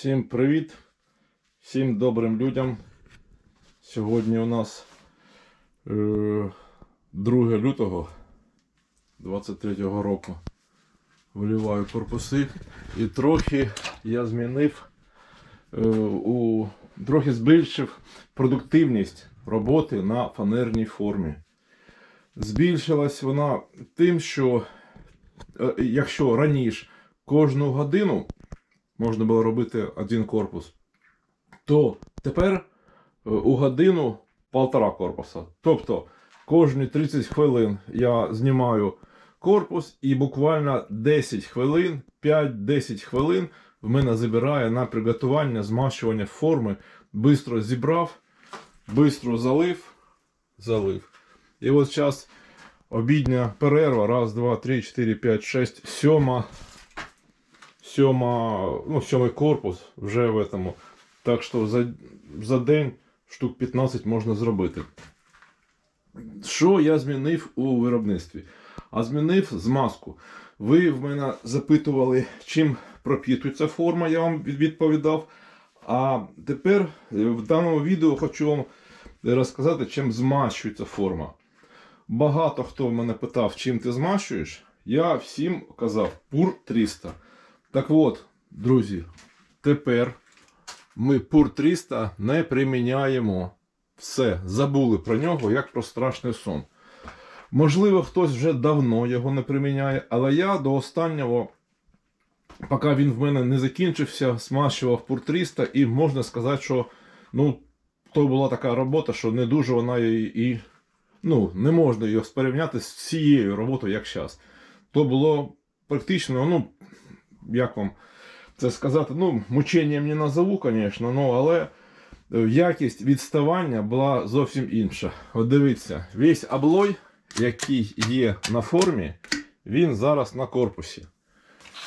Всім привіт! Всім добрим людям. Сьогодні у нас е, 2 лютого 23-го року. Виліваю корпуси і трохи я змінив, е, у, трохи збільшив продуктивність роботи на фанерній формі. Збільшилась вона тим, що е, якщо раніше кожну годину можна було робити один корпус, то тепер е, у годину полтора корпуса. Тобто кожні 30 хвилин я знімаю корпус і буквально 10 хвилин, 5-10 хвилин в мене забирає на приготування, змащування форми. Бистро зібрав, бистро залив, залив. І от зараз обідня перерва. Раз, два, три, чотири, п'ять, шесть, сьома сьома, ну, сьомий корпус вже в этому. Так що за, за день штук 15 можна зробити. Що я змінив у виробництві? А змінив змазку. Ви в мене запитували, чим пропітується форма, я вам відповідав. А тепер е, в даному відео хочу вам розказати, чим змащується форма. Багато хто мене питав, чим ти змащуєш. Я всім казав пур 300. Так от, друзі, тепер ми пур 300 не приміняємо. Все, забули про нього як про страшний сон. Можливо, хтось вже давно його не приміняє, але я до останнього, поки він в мене не закінчився, смащував пур 300 і можна сказати, що ну, то була така робота, що не дуже вона і, і ну, не можна його порівняти з цією роботою, як зараз. То було практично, ну, як вам це сказати, ну, мученням не назову, звісно, ну, але е, якість відставання була зовсім інша. От дивіться, весь облой, який є на формі, він зараз на корпусі.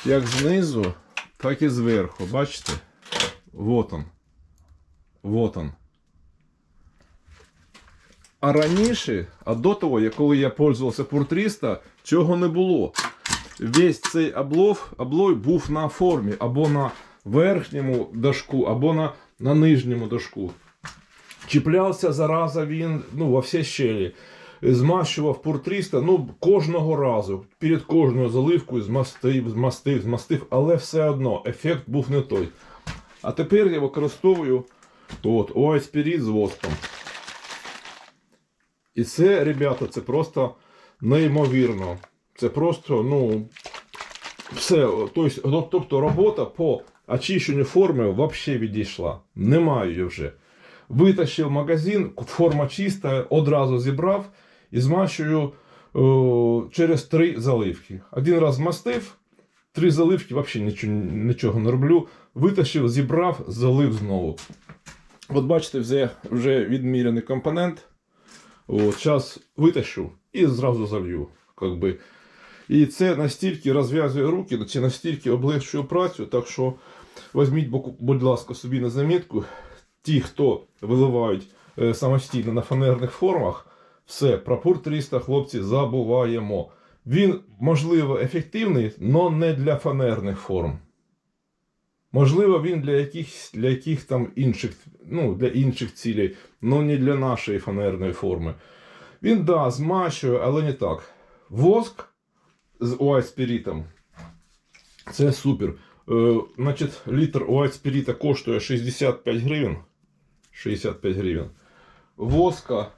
Як знизу, так і зверху. Бачите? Вот он. Вот он. А раніше, а до того, коли я пользувався Пур 300, цього не було. Весь цей облов, облой був на формі, або на верхньому дошку, або на, на нижньому дошку. Чіплявся зараза він ну, во всі щелі. Змащував пур 300, ну, кожного разу. Перед кожною заливкою змастив, змастив, змастив, але все одно ефект був не той. А тепер я використовую от, ОАСПірід з воском. І це, ребята, це просто неймовірно. Це просто, ну, все. Тобто, тобто робота по очищенню форми взагалі відійшла. Немає її вже. Витащив магазин, форма чиста, одразу зібрав і змащую о, через три заливки. Один раз змастив, три заливки, взагалі нічого, нічого не роблю. Витащив, зібрав, залив знову. От бачите, вже, вже відміряний компонент. Зараз витащу і зразу залью. Как би. І це настільки розв'язує руки, це настільки облегшує працю. Так що візьміть, будь ласка, собі на замітку. Ті, хто виливають е, самостійно на фанерних формах, все, про пур 300, хлопці, забуваємо. Він, можливо, ефективний, але не для фанерних форм. Можливо, він для яких, для яких там інших, ну, для інших цілей, але не для нашої фанерної форми. Він, да, змащує, але не так. Воск з оайспірітом. Це супер. Е, значить, літр оайспіріта коштує 65 гривень. 65 гривень. Воска,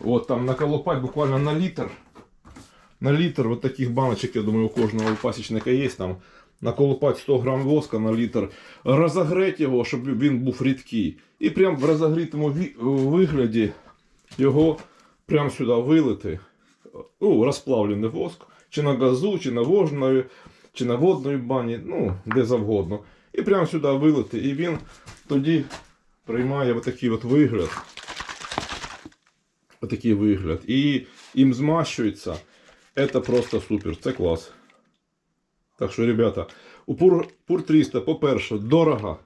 от там наколупать буквально на літр. На літр вот таких баночек, я думаю, у кожного пасічника є там. Наколупать 100 грам воска на літр, розогреть його, щоб він був рідкий. І прямо в розогрітому вигляді його прямо сюди вилити. Ну, розплавлений воск. Чи на газу, чи на вожної, чи на водної бані, ну, де завгодно. І прямо сюди вилити. І він тоді приймає отакий от вигляд. Отакий вигляд. І їм змащується. Це просто супер, це клас. Так що, ребята, у Пур, Пур 300, по-перше, дорого.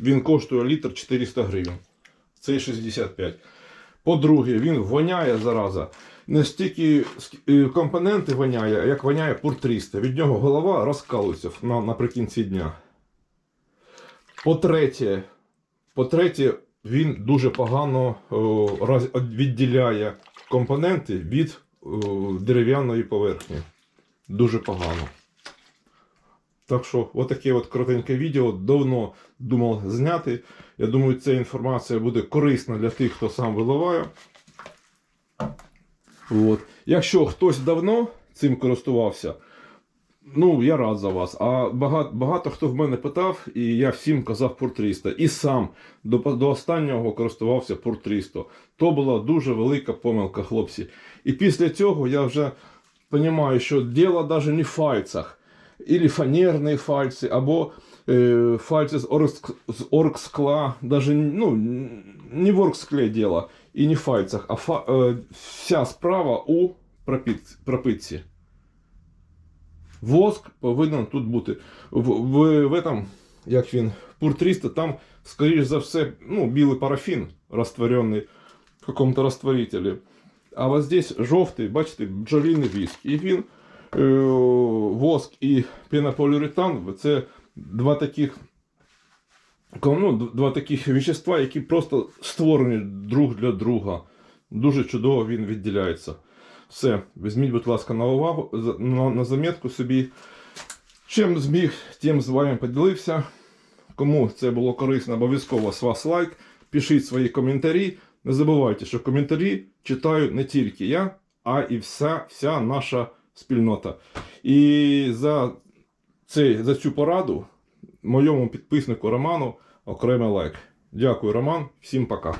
Він коштує літр 400 гривень. Це 65. По-друге, він воняє зараза. Не стільки е, компоненти воняє, як воняє Пур 300. Від нього голова розкалується на, наприкінці дня. По-третє, по-третє, він дуже погано відділяє компоненти від дерев'яної поверхні. Дуже погано. Так що, отаке от коротеньке відео давно думав зняти. Я думаю, ця інформація буде корисна для тих, хто сам виливає. От. Якщо хтось давно цим користувався, ну я рад за вас. А багато, багато хто в мене питав, і я всім казав Пор 300. І сам до, до останнього користувався Пор 300. То була дуже велика помилка, хлопці. І після цього я вже розумію, що діло навіть не в фальцах. Ілі фанерні фальці, або е, фальці з, оргск, з оргскла, даже ну, не в оргскле діло, і не в фальцах, а фа, е, вся справа у пропит, пропитці. Воск повинен тут бути. В, в, в этом, як він, пур 300, там, скоріш за все, ну, білий парафін розтворений в какому-то розтворителі. А вот здесь жовтий, бачите, бджоліний віск. І він, е, воск і пенополіуретан, це два таких, ну, два таких вещества, які просто створені друг для друга. Дуже чудово він відділяється. Все, візьміть, будь ласка, на увагу, на, на заметку собі. Чим зміг, тим з вами поділився. Кому це було корисно, обов'язково з вас лайк. Пишіть свої коментарі. Не забувайте, що коментарі читаю не тільки я, а і вся, вся наша спільнота. І за, цей, за цю пораду моєму підписнику Роману окремий лайк. Дякую, Роман. Всім пока.